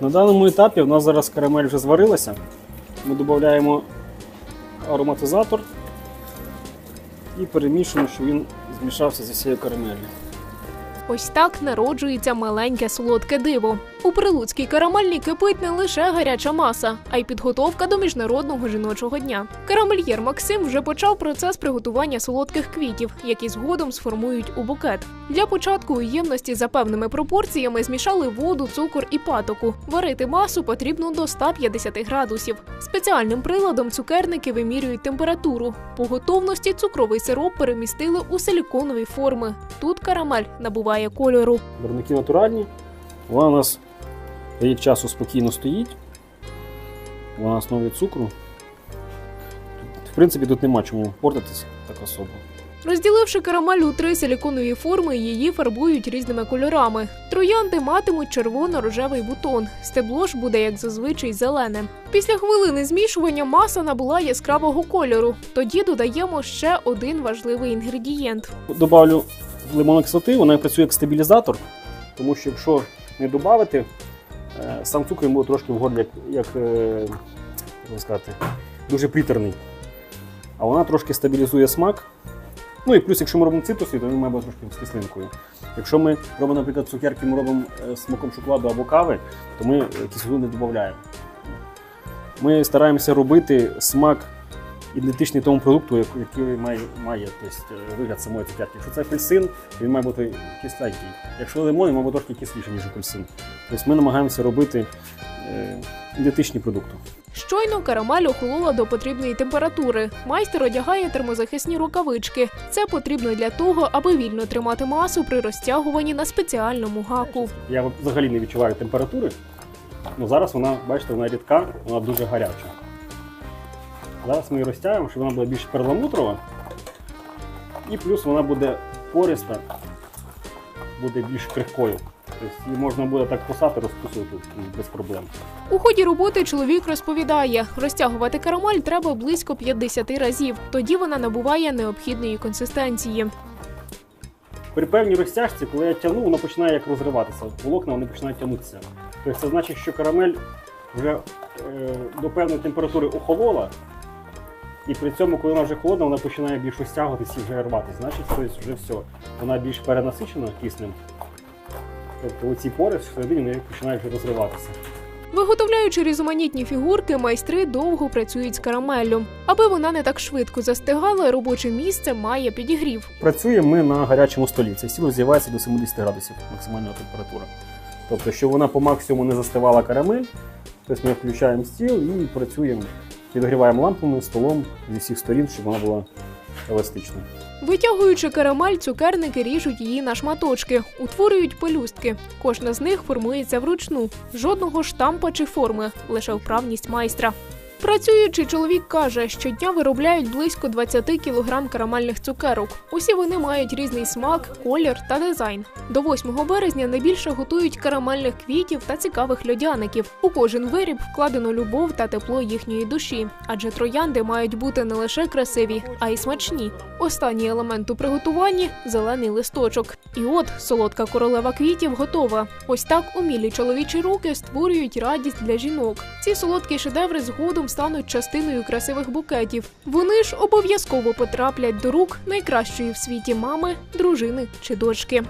На даному етапі у нас зараз карамель вже зварилася. Ми додаємо ароматизатор і перемішуємо, щоб він змішався зі всією карамеллю. Ось так народжується маленьке солодке диво. У прилуцькій карамельні кипить не лише гаряча маса, а й підготовка до міжнародного жіночого дня. Карамельєр Максим вже почав процес приготування солодких квітів, які згодом сформують у букет. Для початку у ємності за певними пропорціями змішали воду, цукор і патоку. Варити масу потрібно до 150 градусів. Спеціальним приладом цукерники вимірюють температуру. По готовності цукровий сироп перемістили у силіконові форми. Тут карамель набуває кольору. Барвники натуральні. Вона у нас рік часу спокійно стоїть. Вона на основі цукру. В принципі, тут нема чому портитися так особо. Розділивши карамель у три силіконові форми, її фарбують різними кольорами. Троянди матимуть червоно-рожевий бутон. Стебло ж буде, як зазвичай, зелене. Після хвилини змішування маса набула яскравого кольору. Тоді додаємо ще один важливий інгредієнт. Добавлю лимонну кислоти, вона працює як стабілізатор, тому що якщо не додати, сам цукор йому трошки в горлі, як, як, е, сказати, дуже приторний. А вона трошки стабілізує смак. Ну і плюс, якщо ми робимо цитрусові, то він має бути трошки з кислинкою. Якщо ми робимо, наприклад, цукерки, ми робимо е, смаком шоколаду або кави, то ми е, кислоту не додаємо. Ми стараємося робити смак ідентичний тому продукту, який має, має тобто, е, вигляд самої цукерки. Якщо це апельсин, він має бути кисленький. Якщо лимон, він має бути трошки кисліший, ніж апельсин. Тобто ми намагаємося робити е, ідентичні продукти. Щойно карамель охолола до потрібної температури. Майстер одягає термозахисні рукавички. Це потрібно для того, аби вільно тримати масу при розтягуванні на спеціальному гаку. Я взагалі не відчуваю температури. Ну, зараз вона, бачите, вона рідка, вона дуже гаряча. Зараз ми її розтягуємо, щоб вона була більш перламутрова. І плюс вона буде пориста, буде більш крихкою. Тобто її можна буде так кусати, розкусувати без проблем. У ході роботи чоловік розповідає, розтягувати карамель треба близько 50 разів. Тоді вона набуває необхідної консистенції. При певній розтяжці, коли я тягну, воно починає як розриватися. Волокна вони починають тягнутися. Тобто це значить, що карамель вже е, до певної температури охолола, і при цьому, коли вона вже холодна, вона починає більш розтягуватися і вже рватися. Значить, тобто вже все. Вона більш перенасичена киснем. Тобто оці пори всередині вони починають вже розриватися. Виготовляючи різноманітні фігурки, майстри довго працюють з карамеллю. Аби вона не так швидко застигала, робоче місце має підігрів. Працюємо ми на гарячому столі. Цей стіл розігрівається до 70 градусів максимальна температура. Тобто, щоб вона по максимуму не застивала карамель, тобто ми включаємо стіл і працюємо, підогріваємо лампами, столом зі всіх сторін, щоб вона була еластична. Витягуючи карамель, цукерники ріжуть її на шматочки, утворюють пелюстки. Кожна з них формується вручну. Жодного штампа чи форми, лише вправність майстра. Працюючи, чоловік каже, щодня виробляють близько 20 кг карамельних цукерок. Усі вони мають різний смак, колір та дизайн. До 8 березня найбільше готують карамельних квітів та цікавих льодяників. У кожен виріб вкладено любов та тепло їхньої душі, адже троянди мають бути не лише красиві, а й смачні. Останній елемент у приготуванні зелений листочок. І от солодка королева квітів готова. Ось так умілі чоловічі руки створюють радість для жінок. Ці солодкі шедеври згодом стануть частиною красивих букетів. Вони ж обов'язково потраплять до рук найкращої в світі мами, дружини чи дочки.